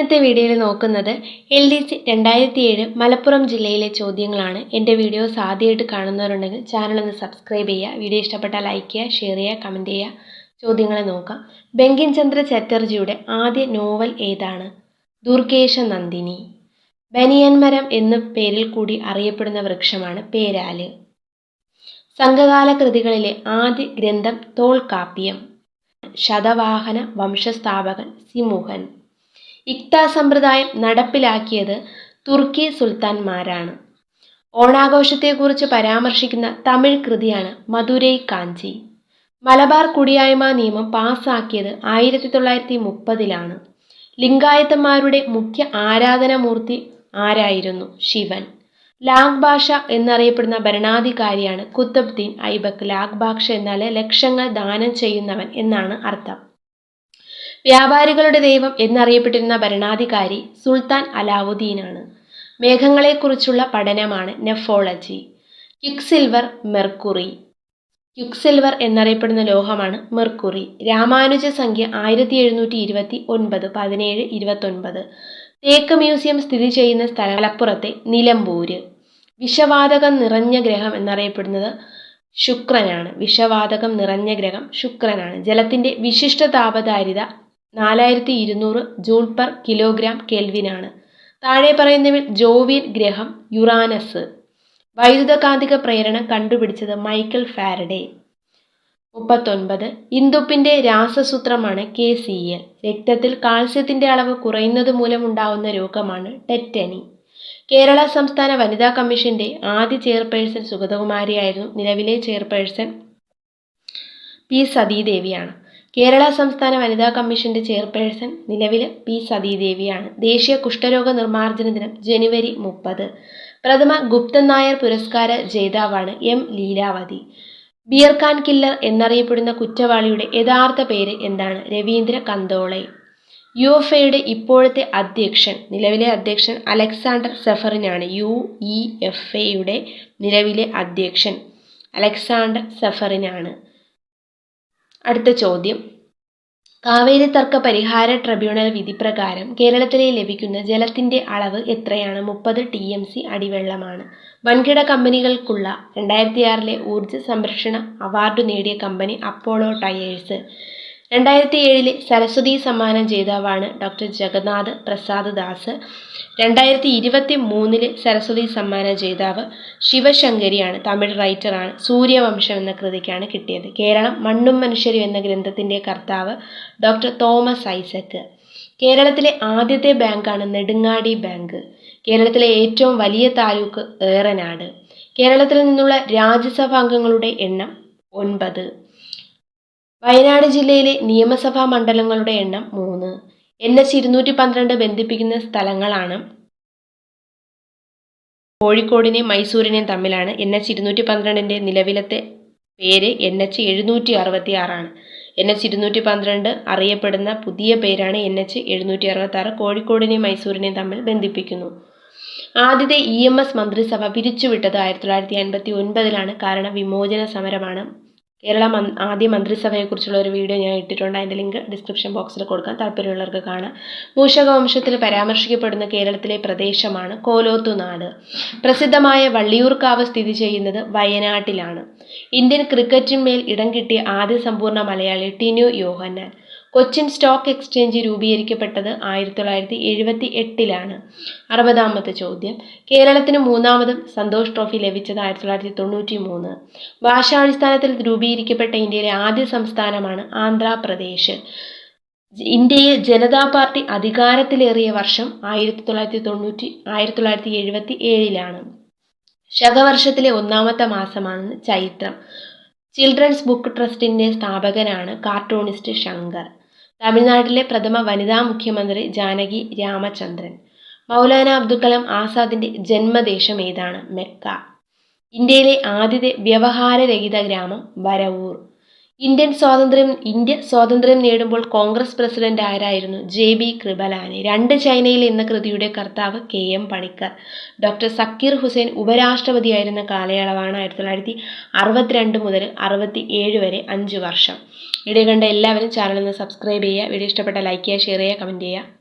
ഇന്നത്തെ വീഡിയോയിൽ നോക്കുന്നത് എൽ ഡി സി രണ്ടായിരത്തി ഏഴ് മലപ്പുറം ജില്ലയിലെ ചോദ്യങ്ങളാണ്. എന്റെ വീഡിയോസ് ആദ്യമായിട്ട് കാണുന്നവരുണ്ടെങ്കിൽ ചാനൽ ഒന്ന് സബ്സ്ക്രൈബ് ചെയ്യുക. വീഡിയോ ഇഷ്ടപ്പെട്ടാൽ ലൈക്ക് ചെയ്യുക ഷെയർ ചെയ്യുക കമന്റ് ചെയ്യുക. ചോദ്യങ്ങളെ നോക്കാം. ബങ്കിം ചന്ദ്ര ചറ്റർജിയുടെ ആദ്യ നോവൽ ഏതാണ്? ദുർഗേശ നന്ദിനി. ബനിയൻമരം എന്ന പേരിൽ കൂടി അറിയപ്പെടുന്ന വൃക്ഷമാണ് പേരാൽ. സംഘകാല കൃതികളിലെ ആദ്യ ഗ്രന്ഥം തോൽക്കാപ്യം ശതവാഹന വംശസ്ഥാപകൻ സിമുഹൻ. ഇക്ത സമ്പ്രദായം നടപ്പിലാക്കിയത് തുർക്കി സുൽത്താൻമാരാണ്. ഓണാഘോഷത്തെക്കുറിച്ച് പരാമർശിക്കുന്ന തമിഴ് കൃതിയാണ് മധുരൈ കാഞ്ചി. മലബാർ കുടിയായ്മ നിയമം പാസ്സാക്കിയത് ആയിരത്തി തൊള്ളായിരത്തി മുപ്പതിലാണ് ലിംഗായത്തന്മാരുടെ മുഖ്യ ആരാധനാമൂർത്തി ആരായിരുന്നു ശിവൻ. ലാഗ് ഭാഷ എന്നറിയപ്പെടുന്ന ഭരണാധികാരിയാണ് കുത്തബ്ദീൻ ഐബക്ക്. ലാഗ് ഭാഷ എന്നാൽ ലക്ഷങ്ങൾ ദാനം ചെയ്യുന്നവൻ എന്നാണ് അർത്ഥം. വ്യാപാരികളുടെ ദൈവം എന്നറിയപ്പെട്ടിരുന്ന ഭരണാധികാരി സുൽത്താൻ അലാവുദ്ദീനാണ്. മേഘങ്ങളെക്കുറിച്ചുള്ള പഠനമാണ് നെഫോളജി. ക്യുക്സിൽവർ മെർക്കുറി. ക്യുക്സിൽവർ എന്നറിയപ്പെടുന്ന ലോഹമാണ് മെർക്കുറി. രാമാനുജ സംഖ്യ ആയിരത്തി എഴുന്നൂറ്റി ഇരുപത്തി ഒൻപത് പതിനേഴ് ഇരുപത്തൊൻപത്. തേക്ക് മ്യൂസിയം സ്ഥിതി ചെയ്യുന്ന സ്ഥലം മലപ്പുറത്തെ നിലമ്പൂര്. വിഷവാതകം നിറഞ്ഞ ഗ്രഹം എന്നറിയപ്പെടുന്നത് ശുക്രനാണ്. വിഷവാതകം നിറഞ്ഞ ഗ്രഹം ശുക്രനാണ്. ജലത്തിന്റെ വിശിഷ്ട താപധാരിത നാലായിരത്തി ഇരുന്നൂറ് ജൂൾ പെർ കിലോഗ്രാം കെൽവിനാണ്. താഴെ പറയുന്നവയിൽ ജോവിയൻ ഗ്രഹം യുറാനസ്. വൈദ്യുതകാന്തിക പ്രേരണം കണ്ടുപിടിച്ചത് മൈക്കിൾ ഫാരഡേ. മുപ്പത്തൊൻപത് ഇന്ദുപ്പിന്റെ രാസസൂത്രമാണ് കെ സി എൽ. രക്തത്തിൽ കാൽസ്യത്തിന്റെ അളവ് കുറയുന്നത് മൂലമുണ്ടാവുന്ന രോഗമാണ് ടെറ്റനി. കേരള സംസ്ഥാന വനിതാ കമ്മീഷന്റെ ആദ്യ ചെയർപേഴ്സൺ സുഗതകുമാരിയായിരുന്നു നിലവിലെ ചെയർപേഴ്സൺ പി സതീദേവിയാണ്. കേരള സംസ്ഥാന വനിതാ കമ്മീഷന്റെ ചെയർപേഴ്സൺ നിലവിലെ പി സതീദേവിയാണ്. ദേശീയ കുഷ്ഠരോഗ നിർമ്മാർജന ദിനം ജനുവരി മുപ്പത്. പ്രഥമ ഗുപ്തൻ നായർ പുരസ്കാര ജേതാവാണ് എം ലീലാവതി. ബിയർഖാൻ കില്ലർ എന്നറിയപ്പെടുന്ന കുറ്റവാളിയുടെ യഥാർത്ഥ പേര് എന്താണ്? രവീന്ദ്ര കന്തോളെ. യു എഫ് എയുടെ ഇപ്പോഴത്തെ അധ്യക്ഷൻ നിലവിലെ അധ്യക്ഷൻ അലക്സാണ്ടർ സഫറിനാണ് യു ഇ എഫ് എയുടെ നിലവിലെ അധ്യക്ഷൻ അലക്സാണ്ടർ സെഫറിനാണ്. അടുത്ത ചോദ്യം. കാവേരി തർക്ക പരിഹാര ട്രിബ്യൂണൽ വിധി പ്രകാരം കേരളത്തിലെ ലഭിക്കുന്ന ജലത്തിന്റെ അളവ് എത്രയാണ്? മുപ്പത് ടി എം സി അടിവെള്ളമാണ്. വൻകിട കമ്പനികൾക്കുള്ള രണ്ടായിരത്തി ആറിലെ ഊർജ സംരക്ഷണ അവാർഡ് നേടിയ കമ്പനി അപ്പോളോ ടയേഴ്സ്. രണ്ടായിരത്തി ഏഴിലെ സരസ്വതി സമ്മാനം ജേതാവാണ് ഡോക്ടർ ജഗന്നാഥ് പ്രസാദ് ദാസ്. രണ്ടായിരത്തി ഇരുപത്തി മൂന്നിലെ സരസ്വതി സമ്മാന ജേതാവ് ശിവശങ്കരിയാണ്. തമിഴ് റൈറ്ററാണ്. സൂര്യവംശം എന്ന കൃതിക്കാണ് കിട്ടിയത്. കേരളം മണ്ണും മനുഷ്യരും എന്ന ഗ്രന്ഥത്തിന്റെ കർത്താവ് ഡോക്ടർ തോമസ് ഐസക്ക് കേരളത്തിലെ ആദ്യത്തെ ബാങ്കാണ് നെടുങ്ങാടി ബാങ്ക്. കേരളത്തിലെ ഏറ്റവും വലിയ താലൂക്ക് ഏറനാട്. കേരളത്തിൽ നിന്നുള്ള രാജ്യസഭാംഗങ്ങളുടെ എണ്ണം ഒൻപത്. വയനാട് ജില്ലയിലെ നിയമസഭാ മണ്ഡലങ്ങളുടെ എണ്ണം മൂന്ന്. എൻ എച്ച് ഇരുന്നൂറ്റി പന്ത്രണ്ട് ബന്ധിപ്പിക്കുന്ന സ്ഥലങ്ങളാണ് കോഴിക്കോടിനെയും മൈസൂരിനെയും തമ്മിലാണ്. എൻ എച്ച് ഇരുന്നൂറ്റി പന്ത്രണ്ടിന്റെ നിലവിലത്തെ പേര് എൻ എച്ച് എഴുന്നൂറ്റി അറുപത്തി ആറാണ് എൻ എച്ച് ഇരുന്നൂറ്റി പന്ത്രണ്ട് അറിയപ്പെടുന്ന പുതിയ പേരാണ് എൻ എച്ച് എഴുന്നൂറ്റി അറുപത്തി ആറ് കോഴിക്കോടിനെയും മൈസൂരിനെയും തമ്മിൽ ബന്ധിപ്പിക്കുന്നു. ആദ്യത്തെ ഇ എം എസ് മന്ത്രിസഭ പിരിച്ചുവിട്ടത് ആയിരത്തി തൊള്ളായിരത്തി അൻപത്തി ഒൻപതിലാണ്. കാരണം വിമോചന സമരമാണ് കേരള ആദ്യ മന്ത്രിസഭയെക്കുറിച്ചുള്ള ഒരു വീഡിയോ ഞാൻ ഇട്ടിട്ടുണ്ട്. അതിന്റെ ലിങ്ക് ഡിസ്ക്രിപ്ഷൻ ബോക്സിൽ കൊടുക്കാം. താല്പര്യമുള്ളവർക്ക് കാണാം. മൂഷകവംശത്തിൽ പരാമർശിക്കപ്പെടുന്ന കേരളത്തിലെ പ്രദേശമാണ് കോലോത്തുനാട് പ്രസിദ്ധമായ വള്ളിയൂർക്കാവ് സ്ഥിതി ചെയ്യുന്നത് വയനാട്ടിലാണ്. ഇന്ത്യൻ ക്രിക്കറ്റിന്മേൽ ഇടം കിട്ടിയ ആദ്യ സമ്പൂർണ മലയാളി ടിനു യോഹന്നാൻ. കൊച്ചിൻ സ്റ്റോക്ക് എക്സ്ചേഞ്ച് രൂപീകരിക്കപ്പെട്ടത് ആയിരത്തി തൊള്ളായിരത്തി എഴുപത്തി എട്ടിലാണ് അറുപതാമത്തെ ചോദ്യം. കേരളത്തിന് മൂന്നാമതും സന്തോഷ് ട്രോഫി ലഭിച്ചത് ആയിരത്തി തൊള്ളായിരത്തി തൊണ്ണൂറ്റി മൂന്ന് ഭാഷാടിസ്ഥാനത്തിൽ രൂപീകരിക്കപ്പെട്ട ഇന്ത്യയിലെ ആദ്യ സംസ്ഥാനമാണ് ആന്ധ്രാപ്രദേശ്. ഇന്ത്യയിൽ ജനതാ പാർട്ടി അധികാരത്തിലേറിയ വർഷം ആയിരത്തി തൊള്ളായിരത്തി തൊണ്ണൂറ്റി ആയിരത്തി തൊള്ളായിരത്തി എഴുപത്തി ഏഴിലാണ് ശകവർഷത്തിലെ ഒന്നാമത്തെ മാസമാണ് ചൈത്രം. ചിൽഡ്രൻസ് ബുക്ക് ട്രസ്റ്റിന്റെ സ്ഥാപകനാണ് കാർട്ടൂണിസ്റ്റ് ശങ്കർ. തമിഴ്നാട്ടിലെ പ്രഥമ വനിതാ മുഖ്യമന്ത്രി ജാനകി രാമചന്ദ്രൻ. മൗലാന അബ്ദുൽ കലാം ആസാദിന്റെ ജന്മദേശം ഏതാണ്? മെക്ക. ഇന്ത്യയിലെ ആദ്യത്തെ വ്യവഹാരരഹിത ഗ്രാമം വരവൂർ. ഇന്ത്യൻ സ്വാതന്ത്ര്യം ഇന്ത്യ സ്വാതന്ത്ര്യം നേടുമ്പോൾ കോൺഗ്രസ് പ്രസിഡന്റ് ആരായിരുന്നു? J B Kripalani. രണ്ട് ചൈനയിൽ എന്ന കൃതിയുടെ കർത്താവ് K M Panikkar. Doctor Zakir Hussain ഉപരാഷ്ട്രപതിയായിരുന്ന കാലയളവാണ് ആയിരത്തി തൊള്ളായിരത്തി അറുപത്തിരണ്ട് മുതൽ അറുപത്തി ഏഴ് വരെ അഞ്ച് വർഷം. വീഡിയോ കണ്ട എല്ലാവരും ചാനൽ ഒന്ന് സബ്സ്ക്രൈബ് ചെയ്യുക. വീഡിയോ ഇഷ്ടപ്പെട്ട ലൈക്ക് ചെയ്യുക ഷെയർ ചെയ്യുക കമന്റ് ചെയ്യുക.